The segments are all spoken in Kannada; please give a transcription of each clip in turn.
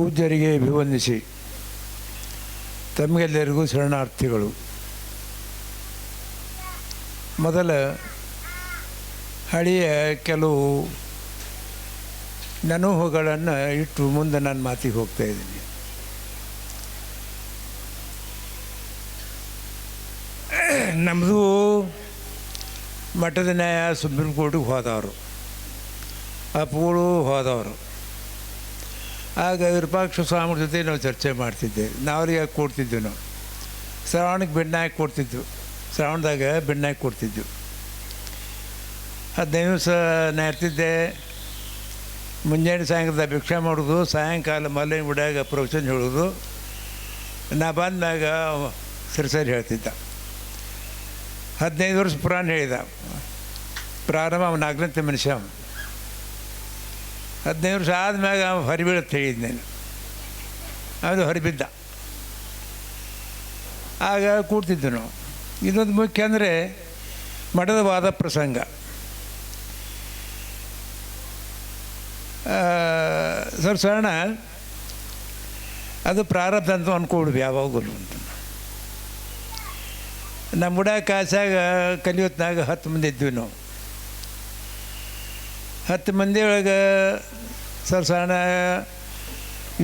ಪೂಜ್ಯರಿಗೆ ಅಭಿವಂದಿಸಿ. ತಮಗೆಲ್ಲರಿಗೂ ಶರಣಾರ್ಥಿಗಳು. ಮೊದಲ ಹಳೆಯ ಕೆಲವು ನೆನಹುಗಳನ್ನು ಇಟ್ಟು ಮುಂದೆ ನಾನು ಮಾತಿಗೆ ಹೋಗ್ತಾ ಇದ್ದೀನಿ. ನಮ್ಮದು ಮಠದ ನ್ಯಾಯ ಸುಪ್ರೀಂ ಕೋರ್ಟಿಗೆ ಹೋದವರು. ಅಪ್ಪಗಳು ಹೋದವರು. ಆಗ ವಿರೂಪಾಕ್ಷ ಸ್ವಾಮಿ ಜೊತೆ ನಾವು ಚರ್ಚೆ ಮಾಡ್ತಿದ್ದೆ. ನಾವರಿಗೆ ಕೊಡ್ತಿದ್ವಿ ನಾವು ಶ್ರಾವಣಕ್ಕೆ ಬೆಣ್ಣೆ ಹಾಕಿ ಕೊಡ್ತಿದ್ವು ಶ್ರಾವಣದಾಗ ಬೆಣ್ಣೆ ಹಾಕಿ ಕೊಡ್ತಿದ್ವು ಹದಿನೈದು ದಿವಸ ನಾ ಇರ್ತಿದ್ದೆ. ಮುಂಜಾನೆ ಸಾಯಂಕಾಲ ಭಿಕ್ಷೆ ಮಾಡೋದು, ಸಾಯಂಕಾಲ ಮಲ್ಲಿನ ಬಿಡಾಗ ಪ್ರವಚನ ಹೇಳೋದು. ನಾ ಬಂದಾಗ ಸರಿ ಹೇಳ್ತಿದ್ದ. ಹದಿನೈದು ವರ್ಷ ಪುರಾಣ ಹೇಳಿದ. ಪ್ರಾರಂಭ ಅವನ ನಾಲ್ಕನೇ ಮನುಷ್ಯ ಹದಿನೈದು ವರ್ಷ ಆದಮ್ಯಾಗ ಹೊರಬೀಳತ್ತೆ ನಾನು. ಅದು ಹೊರಬಿದ್ದ. ಆಗ ಕೂಡ್ತಿದ್ವು ನಾವು. ಇದೊಂದು ಮುಖ್ಯ ಅಂದರೆ ಮಠದ ವಾದ ಪ್ರಸಂಗ ಸರ್ ಸರಣ, ಅದು ಪ್ರಾರಬ್ಧ ಅಂತ ಅಂದ್ಕೊಡ್ವಿ ಯಾವಾಗಲೂ ಅಂತ. ನಮ್ಮ ಬುಡ ಕಾಸಾಗ ಕಲಿಯೋತ್ನಾಗ ಹತ್ತು ಮಂದಿ ಇದ್ವಿ ನಾವು. ಹತ್ತು ಮಂದಿ ಒಳಗೆ ಸರ್ ಸಣ್ಣ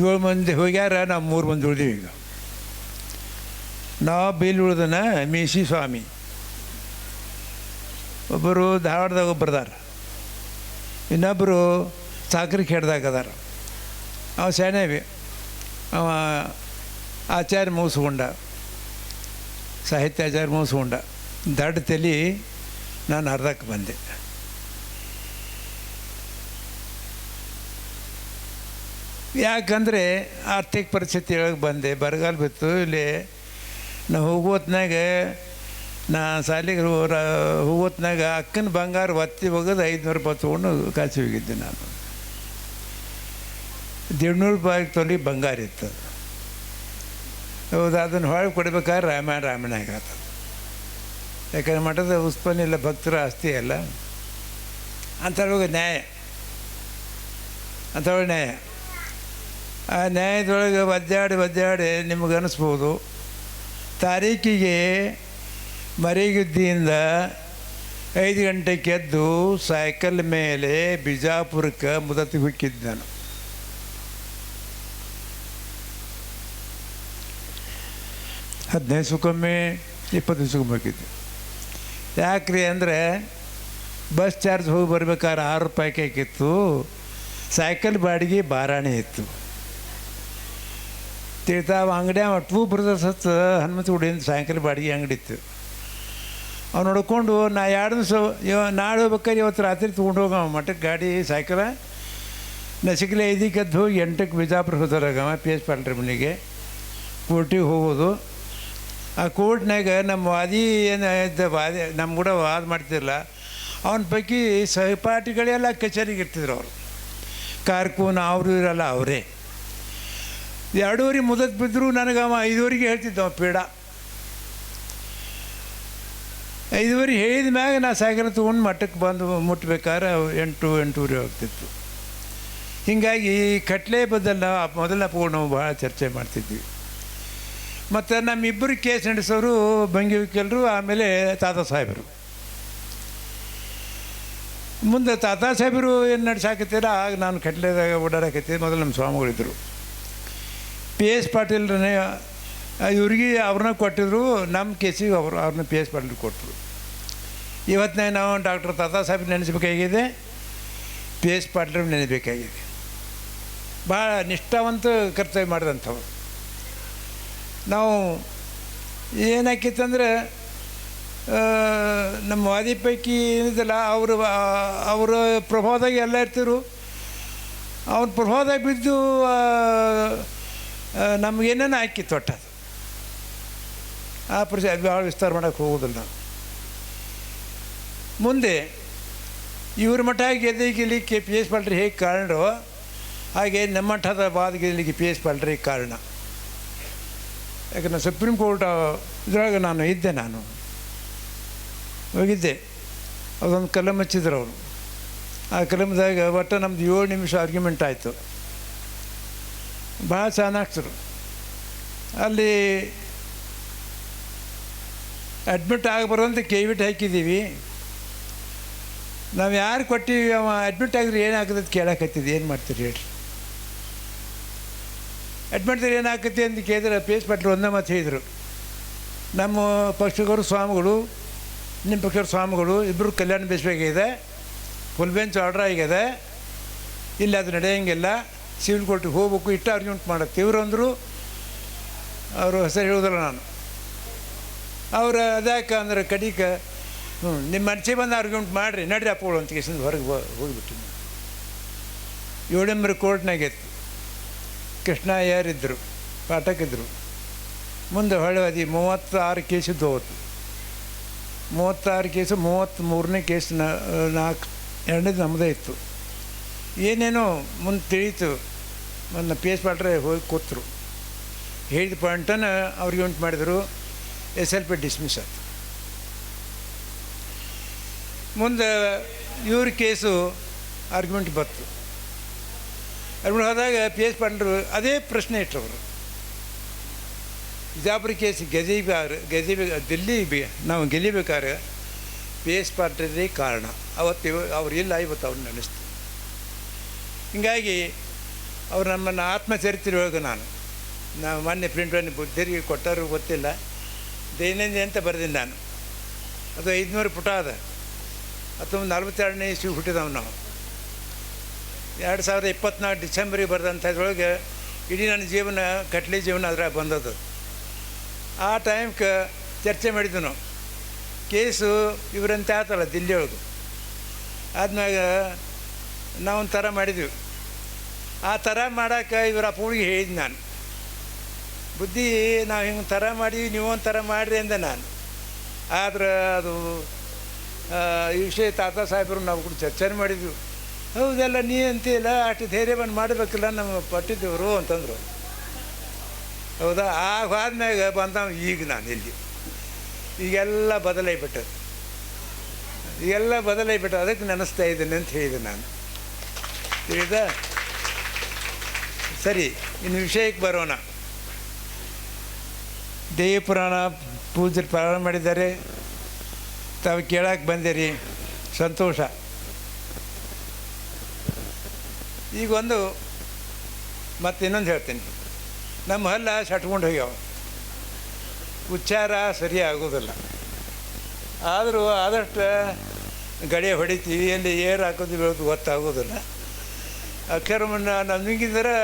ಏಳು ಮಂದಿ ಹೋಗ್ಯಾರ, ನಾವು ಮೂರು ಮಂದಿ ಉಳಿದೀವಿ ಈಗ. ನಾವು ಬೀಲ್ ಉಳ್ದನ ಮೀಸಿ ಸ್ವಾಮಿ. ಒಬ್ಬರು ಧಾರವಾಡದಾಗ ಒಬ್ಬರದಾರ ಇನ್ನೊಬ್ಬರು ಸಾಕ್ರಿ ಖೇಡ್ದಾಗ ಅದಾರ. ಅವ ಶಾಣೇವಿ ಅವ ಆಚಾರ್ಯ ಮುಗಿಸ್ಕೊಂಡ ಸಾಹಿತ್ಯಾಚಾರ್ಯ ಮುಗಿಸ್ಕೊಂಡ ದಡ್ಡ ತಲೆ ನಾನು ಅರ್ಧಕ್ಕೆ ಬಂದೆ. ಯಾಕಂದರೆ ಆರ್ಥಿಕ ಪರಿಸ್ಥಿತಿ ಒಳಗೆ ಬಂದೆ. ಬರಗಾಲ ಬಿತ್ತು. ಇಲ್ಲಿ ನಾ ಹೋಗೋತ್ನಾಗ ನಾ ಸಾಲಿಗೆ ಹೋಗೋತ್ನಾಗ ಅಕ್ಕನ ಬಂಗಾರ ಒತ್ತಿ ಹೋಗೋದು ಐದುನೂರು ರೂಪಾಯಿ ತೊಗೊಂಡು ಕಾಸಿ ಹೋಗಿದ್ದೆ ನಾನು. ದೇಡ್ನೂರು ರೂಪಾಯಿ ತೊಲಿ ಬಂಗಾರ ಇತ್ತು. ಹೌದು, ಅದನ್ನು ಹೊಳೆ ಕೊಡ್ಬೇಕಾದ್ರೆ ರಾಮಾಯಣ ರಾಮಾಯಣ ಆಗ್ತದೆ ಯಾಕಂದ್ರೆ ಮಠದ ಉತ್ಪನ್ನ ಇಲ್ಲ, ಭಕ್ತರ ಆಸ್ತಿ ಅಲ್ಲ. ಅಂಥವ್ರಿಗೆ ನ್ಯಾಯ. ಅಂಥವ್ರಿಗೆ ನ್ಯಾಯ. ಆ ನ್ಯಾಯದೊಳಗೆ ಒದ್ದಾಡಿ ಒದ್ದಾಡಿ ನಿಮಗೆ ಅನಿಸ್ಬೋದು ತಾರೀಕಿಗೆ ಮರಿಗುದ್ದಿಯಿಂದ ಐದು ಗಂಟೆಗೆ ಎದ್ದು ಸೈಕಲ್ ಮೇಲೆ ಬಿಜಾಪುರಕ್ಕೆ ಮುದತಿ ಹುಕ್ಕಿದ್ದು ನಾನು ಹದಿನೈದು ದಿವಸಕ್ಕೊಮ್ಮೆ, ಇಪ್ಪತ್ತು ದಿವಸಕ್ಕೊಮ್ಮೆ ಹೋಗಿದ್ದೆ ಯಾಕ್ರಿ ಅಂದರೆ ಬಸ್ ಚಾರ್ಜ್ ಹೋಗಿ ಬರ್ಬೇಕಾದ್ರೆ ಆರು ರೂಪಾಯಿ ಕೇಕಿತ್ತು ಸೈಕಲ್ ಬಾಡಿಗೆ ಬಾರಾಣಿ ಇತ್ತು. ಅಂಗಡಿ, ಅವ ಟೂ ಬ್ರದರ್ಸ್ ಹತ್ತು ಹನುಮಂತ ಗುಡಿಯಿಂದ ಸಾಯಂಕಾಲ ಬಾಡಿಗೆ ಅಂಗಡಿ ಇತ್ತು ಅವ್ನು ನೋಡ್ಕೊಂಡು, ನಾ ಎರಡು ದಿವಸ ನಾಳೆ ಹೋಗ್ಬೇಕಾದ್ರೆ ಇವತ್ತು ರಾತ್ರಿ ತೊಗೊಂಡು ಹೋಗವ ಮಠಕ್ಕೆ ಗಾಡಿ, ಸಾಯಂಕಾಲ. ನಸಿಕಲೆ ಐದಕ್ಕೆ ಎದ್ದು ಹೋಗಿ ಎಂಟಕ್ಕೆ ಬಿಜಾಪುರ ಹೋದರಾಗವ ಪಿ ಎಚ್ ಪಾಲ್ರಿ ಮನೆಗೆ. ಕೋರ್ಟಿಗೆ ಹೋಗೋದು. ಆ ಕೋರ್ಟ್ನಾಗ ನಮ್ಮ ವಾದಿ ಏನು ಇದ್ದ ವಾದಿ ನಮ್ಮ ಕೂಡ ವಾದ ಮಾಡ್ತಿರಲ್ಲ ಅವನ ಪೈಕಿ ಸಹಪಾಠಿಗಳೆಲ್ಲ ಕಚೇರಿಗೆ ಇರ್ತಿದ್ರು ಅವರು. ಕಾರ್ಕೂನ್, ಅವರು ಇರಲ್ಲ, ಅವರೇ. ಎರಡೂವರೆ ಮುದತ್ ಬಿದ್ದರೂ ನನಗೆ ಅವ ಐದುವರೆಗೆ ಹೇಳ್ತಿದ್ದ ಅವ ಪೀಡ. ಐದುವರೆ ಹೇಳಿದ ಮ್ಯಾಗ ನಾ ಸಾಗರ ತೊಗೊಂಡು ಮಠಕ್ಕೆ ಬಂದು ಮುಟ್ಬೇಕಾದ್ರೆ ಎಂಟು, ಎಂಟೂವರೆ ಹೋಗ್ತಿತ್ತು ಹೀಗಾಗಿ ಕಟ್ಲೆ ಬದಲ್ಲ ಮೊದಲ ಅಪ್ಕೊಂಡು ನಾವು ಭಾಳ ಚರ್ಚೆ ಮಾಡ್ತಿದ್ವಿ. ಮತ್ತು ನಮ್ಮಿಬ್ಬರು ಕೇಸ್ ನಡೆಸೋರು ಬಂಗಿ ವಕೀಲರು, ಆಮೇಲೆ ತಾತಾ ಸಾಹೇಬರು. ಮುಂದೆ ತಾತಾ ಸಾಹೇಬರು ಏನು ನಡೆಸಾಕತ್ತೀರ, ಆಗ ನಾನು ಕಟ್ಲೆದಾಗ ಓಡಾಡಕತ್ತೀನಿ ಮೊದಲು ನಮ್ಮ ಸ್ವಾಮಿಗಳಿದ್ದರು ಪಿ ಎಸ್ ಪಾಟೀಲ್ರನ್ನೇ ಇವ್ರಿಗೆ ಅವ್ರನ್ನ ಕೊಟ್ಟಿದ್ರು ನಮ್ಮ ಕೇಸಿಗೆ ಅವರು ಅವ್ರನ್ನ ಪಿ ಎಸ್ ಪಾಟೀಲ್ ಕೊಟ್ಟರು ಇವತ್ತನೇ ನಾವು ಡಾಕ್ಟರ್ ತಾತಾ ಸಾಹೇಬ್ ನೆನೆಸ್ಬೇಕಾಗಿದೆ ಪಿ ಎಸ್ ಪಾಟೀಲ್ ನೆನೆಬೇಕಾಗಿದೆ ಭಾಳ ನಿಷ್ಠಾವಂತ ಕರ್ತವ್ಯ ಮಾಡಿದಂಥವ್ರು. ನಾವು ಏನಾಕಿತ್ತಂದ್ರೆ ನಮ್ಮ ವಾದಿ ಪೈಕಿ ಏನಿದಲ್ಲ, ಅವರು ಅವರ ಪ್ರಭಾವದಾಗ ಎಲ್ಲ ಇರ್ತಿದ್ರು. ಅವ್ರ ಪ್ರಭಾವದಾಗ ಬಿದ್ದು ನಮಗೇನೇನು ಹಾಕಿತ್ತು ಅದು. ಆ ಅದು ಭಾಳ ವಿಸ್ತಾರ ಮಾಡೋಕ್ಕೆ ಹೋಗೋದಿಲ್ಲ ನಾವು. ಮುಂದೆ ಇವ್ರ ಮಠ ಗೆದ್ದೆ ಗೆಲ್ಲಿಕ್ಕೆ ಪಿ ಎಸ್ ಪಾಲ್ಟ್ರಿ ಹೇಗೆ ಕಾರಣರು ಹಾಗೆ ನಮ್ಮ ಮಠದ ಬಾದ ಗೆಲ್ಲಿಕ್ಕೆ ಪಿ ಎಸ್ ಪಾಲ್ರಿ ಕಾರಣ. ಯಾಕಂದ್ರೆ ಸುಪ್ರೀಂ ಕೋರ್ಟ್ ಇದ್ರೊಳಗೆ ನಾನು ಇದ್ದೆ ನಾನು. ಹೋಗಿದ್ದೆ. ಅದೊಂದು ಕಲಮ್ ಹಚ್ಚಿದ್ರು ಅವರು. ಆ ಕಲಮ್ದಾಗ ಒಟ್ಟು ನಮ್ಮದು ಏಳು ನಿಮಿಷ ಆರ್ಗ್ಯುಮೆಂಟ್ ಆಯಿತು. ಭಾಳ ಚೆನ್ನಾಗ್ತರು ಅಲ್ಲಿ ಅಡ್ಮಿಟ್ ಆಗಬಾರ್ದಂತ ಕೇವಿಟ್ ಹಾಕಿದ್ದೀವಿ. ನಾವು ಯಾರು ಕೊಟ್ಟಿವಿ ಅವ ಅಡ್ಮಿಟ್ ಆಗಿದ್ರೆ ಏನಾಗ್ತದೆ ಕೇಳಕತ್ತಿದ್ದು. ಏನು ಮಾಡ್ತೀರಿ ಹೇಳ್ರಿ. ಅಡ್ಮಿಟ್ ಏನಾಗತ್ತೆ ಅಂತ ಕೇಳಿದ್ರೆ ಪೇಸ್ ಪಟ್ಲು ಒಂದೇ ಮಾತು ಹೇಳಿದರು. ನಮ್ಮ ಪಕ್ಷದವರು ಸ್ವಾಮಿಗಳು, ನಿಮ್ಮ ಪಕ್ಷದ ಸ್ವಾಮಿಗಳು ಇಬ್ಬರು ಕಲ್ಯಾಣ ಬೇಸಬೇಕಾಗಿದೆ ಫುಲ್ ಬೆಂಚ್ ಆರ್ಡ್ರ್ ಆಗಿದೆ. ಇಲ್ಲ, ಅದು ನಡೆಯೋಂಗಿಲ್ಲ. ಸಿವಿಲ್ ಕೋರ್ಟಿಗೆ ಹೋಗ್ಬೇಕು, ಇಟ್ಟು ಅರ್ಜೆಂಟ್ ಮಾಡುತ್ತೆ. ಇವರು ಅಂದರು ಅವರು ಹೆಸರು ಹೇಳೋದಿಲ್ಲ ನಾನು. ಅವರು ಅದ್ಯಾಕೆ ಅಂದ್ರೆ ಕಡಿಕ, ಹ್ಞೂ, ನಿಮ್ಮ ಮನಸ್ಸಿ ಬಂದು ಅರ್ಗ್ಯುಮೆಂಟ್ ಮಾಡಿರಿ, ನಡ್ರಿ ಅಪ್ಪಗಳು ಅಂತ ಕೇಸಿಂದ ಹೊರಗೆ ಹೋಗಿಬಿಟ್ಟಿನಿ ಏಳೆಂಬರ ಕೋರ್ಟ್ನಾಗಿತ್ತು ಕೃಷ್ಣ ಯಾರಿದ್ದರು ಪಾಠಕ್ಕಿದ್ದರು ಮುಂದೆ ಹೊಳೆವದಿ ಮೂವತ್ತಾರು ಕೇಸಿದ್ದು ಹೋತು. ಮೂವತ್ತಾರು ಕೇಸು, ಮೂವತ್ತ್ಮೂರನೇ ಕೇಸ್ ನಾಲ್ಕು ಎರಡನೇದು ನಮ್ಮದೇ ಇತ್ತು. ಏನೇನೋ ಮುಂದೆ ತಿಳಿಯಿತು ನನ್ನ ಎಸ್ ಪಾಟ್ರೆ ಹೋಗಿ ಕೂತರು. ಹೇಳಿದ ಪಾಯಿಂಟನ್ನು ಅವ್ರಿಗೆ ಉಂಟು ಮಾಡಿದರು. ಎಸ್ ಎಲ್ ಪಿ ಡಿಸ್ಮಿಸ್ ಆಯ್ತು. ಮುಂದೆ ಇವ್ರ ಕೇಸು ಆರ್ಗ್ಯುಮೆಂಟ್ ಬಂತು. ಆರ್ಗ್ಯುಮೆಂಟ್ ಹೋದಾಗ ಪಿ ಎಸ್ ಪಾಂಡ್ರು ಅದೇ ಪ್ರಶ್ನೆ ಇಟ್ಟರು ಅವರು ಬಿಜಾಪುರ ಕೇಸ್ ಗೆದಿಬೇಕಾದ್ರೆ ಗೆದಿಬೇಕು ದಿಲ್ಲಿ ಬಿ, ನಾವು ಗೆಲ್ಲಬೇಕಾದ್ರೆ ಪಿ ಎಸ್ ಪಾಟ್ರದೇ ಕಾರಣ. ಅವತ್ತು ಅವ್ರು ಇಲ್ಲ, ಇವತ್ತು ಅವ್ರು ನೆನೆಸ್ತು ಹೀಗಾಗಿ ಅವರು ನಮ್ಮನ್ನು ಆತ್ಮಚರಿತ್ರೆ ಒಳಗೆ ನಾನು. ನಾವು ಮೊನ್ನೆ ಪ್ರಿಂಟನ್ನು ಬುದ್ಧಿರಿಗೆ ಕೊಟ್ಟರು ಗೊತ್ತಿಲ್ಲ. ದೈನಂದಿನ ಅಂತ ಬರೆದಿನಿ ನಾನು. ಅದು ಐದುನೂರು ಪುಟ ಅದ. ಹತ್ತೊಂಬತ್ತು ನಲ್ವತ್ತೆರಡನೇ ಇಸ್ವಿ ಹುಟ್ಟಿದವು ನಾವು. ಎರಡು ಸಾವಿರದ ಇಪ್ಪತ್ನಾಲ್ಕು ಡಿಸೆಂಬರಿಗೆ ಬರೆದಂಥದ್ರೊಳಗೆ ಇಡೀ ನನ್ನ ಜೀವನ ಕಟ್ಲಿ ಜೀವನ ಅದ್ರಾಗ ಬಂದದ್ದು. ಆ ಟೈಮ್ಗೆ ಚರ್ಚೆ ಮಾಡಿದ್ವಿ ನಾವು. ಕೇಸು ಇವರಂತೆ ಆತಲ್ಲ ದಿಲ್ಲಿ ಒಳಗೆ ಆದ್ಮ್ಯಾಗ ನಾವೊಂಥರ ಮಾಡಿದ್ವಿ. ಆ ಥರ ಮಾಡೋಕೆ ಇವರ ಅಪ್ಪಗಳಿಗೆ ಹೇಳಿದ್ದು ನಾನು. ಬುದ್ಧಿ, ನಾವು ಹಿಂಗೆ ಥರ ಮಾಡೀವಿ ನೀವು ಒಂಥರ ಮಾಡಿರಿ ಅಂದೆ ನಾನು. ಆದ್ರೆ ಅದು ಈ ವಿಷಯ ತಾತ ಸಾಹೇಬರು ನಾವು ಕೂಡ ಚರ್ಚೆ ಮಾಡಿದ್ವಿ. ಹೌದೆಲ್ಲ ನೀ ಅಂತೀಯಲ್ಲ ಅಷ್ಟು ಧೈರ್ಯ ಬಂದು ಮಾಡಬೇಕಿಲ್ಲ ನಮ್ಮ ಪಟ್ಟಿದ್ದೇವರು ಅಂತಂದರು. ಹೌದಾ? ಆಗ ಆದ್ಮ್ಯಾಗ ಬಂದವ ಈಗ ನಾನು ಇಲ್ಲಿ. ಈಗೆಲ್ಲ ಬದಲಾಗ್ಬಿಟ್ಟದು ಈಗೆಲ್ಲ ಬದಲಾಗ್ಬಿಟ್ಟು ಅದಕ್ಕೆ ನೆನೆಸ್ತಾ ಇದ್ದೀನಿ ಅಂತ ಹೇಳಿದೆ ನಾನು. ತಿಳಿದ? ಸರಿ, ಇನ್ನು ವಿಷಯಕ್ಕೆ ಬರೋಣ. ದೇವಿ ಪುರಾಣ ಪೂಜೆ ಪ್ರಾರಂಭ ಮಾಡಿದ್ದಾರೆ. ತಾವು ಕೇಳಕ್ಕೆ ಬಂದಿರಿ. ಸಂತೋಷ. ಈಗ ಒಂದು ಮತ್ತೆ ಇನ್ನೊಂದು ಹೇಳ್ತೀನಿ. ನಮ್ಮ ಹಲ್ಲ ಸಟ್ಕೊಂಡು ಹೋಗ್ಯಾವ. ಉಚ್ಚಾರ ಸರಿ ಆಗೋದಿಲ್ಲ. ಆದರೂ ಆದಷ್ಟು ಗಡಿ ಹೊಡಿತೀವಿ, ಎಲ್ಲಿ ಏರ್ ಹಾಕೋದು ಬೀಳೋದು ಗೊತ್ತಾಗೋದಿಲ್ಲ. ಅಕ್ಷರವನ್ನು ನಮಗಿದ್ರೆ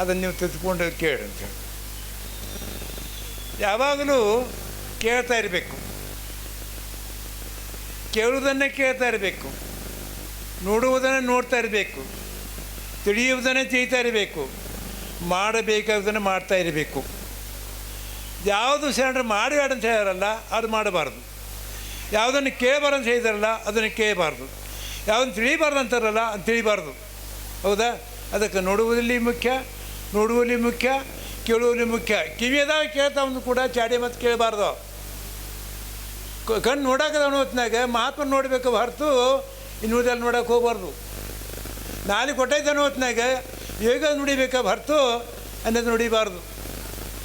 ಅದನ್ನು ನೀವು ತೆಗೆದುಕೊಂಡು ಕೇಳಿ ಅಂತ ಹೇಳಿ. ಯಾವಾಗಲೂ ಕೇಳ್ತಾ ಇರಬೇಕು. ಕೇಳುವುದನ್ನೇ ಕೇಳ್ತಾ ಇರಬೇಕು. ನೋಡುವುದನ್ನು ನೋಡ್ತಾ ಇರಬೇಕು. ತಿಳಿಯುವುದನ್ನೇ ತಿಳಿತಾ ಇರಬೇಕು. ಮಾಡಬೇಕಾದನ್ನು ಮಾಡ್ತಾ ಇರಬೇಕು. ಯಾವುದು ಶರಣರು ಮಾಡಬೇಡ ಅಂತ ಹೇಳಾರಲ್ಲ, ಅದು ಮಾಡಬಾರ್ದು. ಯಾವುದನ್ನು ಕೇಳಬಾರ್ದು ಅಂತ ಹೇಳಿದಾರಲ್ಲ, ಅದನ್ನು ಕೇಳಬಾರ್ದು. ಯಾವುದನ್ನು ತಿಳಿಬಾರ್ದು ಅಂತಾರಲ್ಲ, ಅದು ತಿಳಿಬಾರ್ದು. ಹೌದಾ? ಅದಕ್ಕೆ ನೋಡುವುದಲ್ಲಿ ಮುಖ್ಯ, ನೋಡುವಲ್ಲಿ ಮುಖ್ಯ, ಕೇಳುವಲ್ಲಿ ಮುಖ್ಯ. ಕಿವಿಯದಾಗ ಕೇಳ್ತಾವನು ಕೂಡ ಚಾಡಿ ಮತ್ತು ಕೇಳಬಾರ್ದು. ಕಣ್ಣು ನೋಡಕ್ಕೆ ಹೊತ್ತಿನಾಗ ಮಹಾತ್ಮ ನೋಡಬೇಕು ಹೊರತು ಇನ್ನುಳಿದಲ್ಲಿ ನೋಡೋಕೆ ಹೋಗ್ಬಾರ್ದು. ಕೊಟ್ಟೈತೆ ಹೊತ್ತಿನಾಗ ಯೋಗ ನುಡಿಬೇಕ ಹೊರತು ಅನ್ನೋದು ನುಡಿಬಾರ್ದು.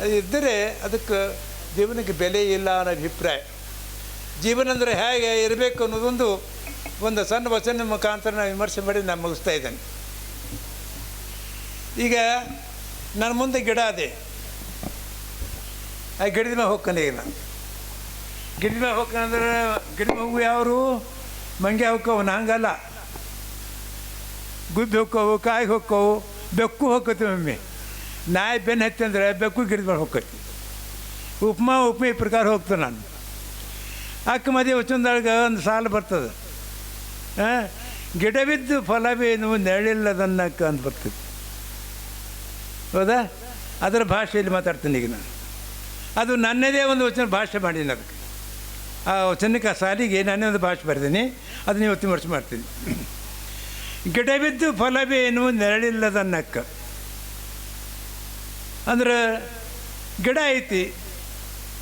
ಅದು ಇದ್ದರೆ ಅದಕ್ಕೆ ಜೀವನಕ್ಕೆ ಬೆಲೆ ಇಲ್ಲ ಅನ್ನೋ ಅಭಿಪ್ರಾಯ. ಜೀವನ ಅಂದರೆ ಹೇಗೆ ಇರಬೇಕು ಅನ್ನೋದೊಂದು, ಒಂದು ಸಣ್ಣ ವಚನ ಮುಖಾಂತರ ನಾನು ವಿಮರ್ಶೆ ಮಾಡಿ ನಾನು ಮುಗಿಸ್ತಾ ಇದ್ದೇನೆ. ಈಗ ನನ್ನ ಮುಂದೆ ಗಿಡ ಅದೇ. ಆ ಗಿಡದ ಮೇಲೆ ಹೋಗ್ತಾನೆ ಈಗ ನಾನು ಗಿಡದ ಮೇಲೆ ಹೋಗ್ಕಂದ್ರೆ ಗಿಡದ ಹೂವು ಯಾವರು? ಮಂಗೆ ಹೋಕ್ಕವು ನಂಗಲ್ಲ. ಗುಬ್ಬಿ ಹೋಕ್ಕವು ಕಾಯಿ ಹೊಕ್ಕವು ಬೆಕ್ಕು ಹೊಕ್ಕತಿ ಒಮ್ಮೆ. ನಾಯಿ ಬೆನ್ನು ಹತ್ತಿ ಅಂದ್ರೆ ಬೆಕ್ಕು ಗಿಡದ ಮೇಲೆ ಹೊಕ್ಕತಿ ಉಪ್ಮಾ ಉಪ್ಮಾ ಈ ಪ್ರಕಾರ ಹೋಗ್ತೇನೆ ನಾನು. ಅಕ್ಕ ಮದಿ ವಚನದೊಳಗೆ ಒಂದು ಸಾಲು ಬರ್ತದೆ. ಹಾಂ ಗಿಡ ಬಿದ್ದು ಫಲವೇನು ನೆರಳಿಲ್ಲದನ್ನಕ್ಕ ಅಂತ ಬರ್ತದೆ. ಹೌದಾ? ಅದರ ಭಾಷೆಯಲ್ಲಿ ಮಾತಾಡ್ತೀನಿ ಈಗ ನಾನು. ಅದು ನನ್ನದೇ ಒಂದು ವಚನ ಭಾಷೆ ಮಾಡಿದ್ದೀನಿ ಅದಕ್ಕೆ. ಆ ವಚನಕ್ಕೆ ಆ ಸಾಲಿಗೆ ನಾನೇ ಒಂದು ಭಾಷೆ ಬರೆದೀನಿ, ಅದನ್ನ ಇವತ್ತು ವರ್ಷ ಮಾಡ್ತೀನಿ. ಗಿಡ ಬಿದ್ದು ಫಲವೇನು ನೆರಳಿಲ್ಲದನ್ನಕ್ಕ ಅಂದ್ರೆ ಗಿಡ ಐತಿ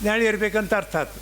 ನೆರಳು ಇರಬೇಕಂತ ಅರ್ಥ ಆಯ್ತು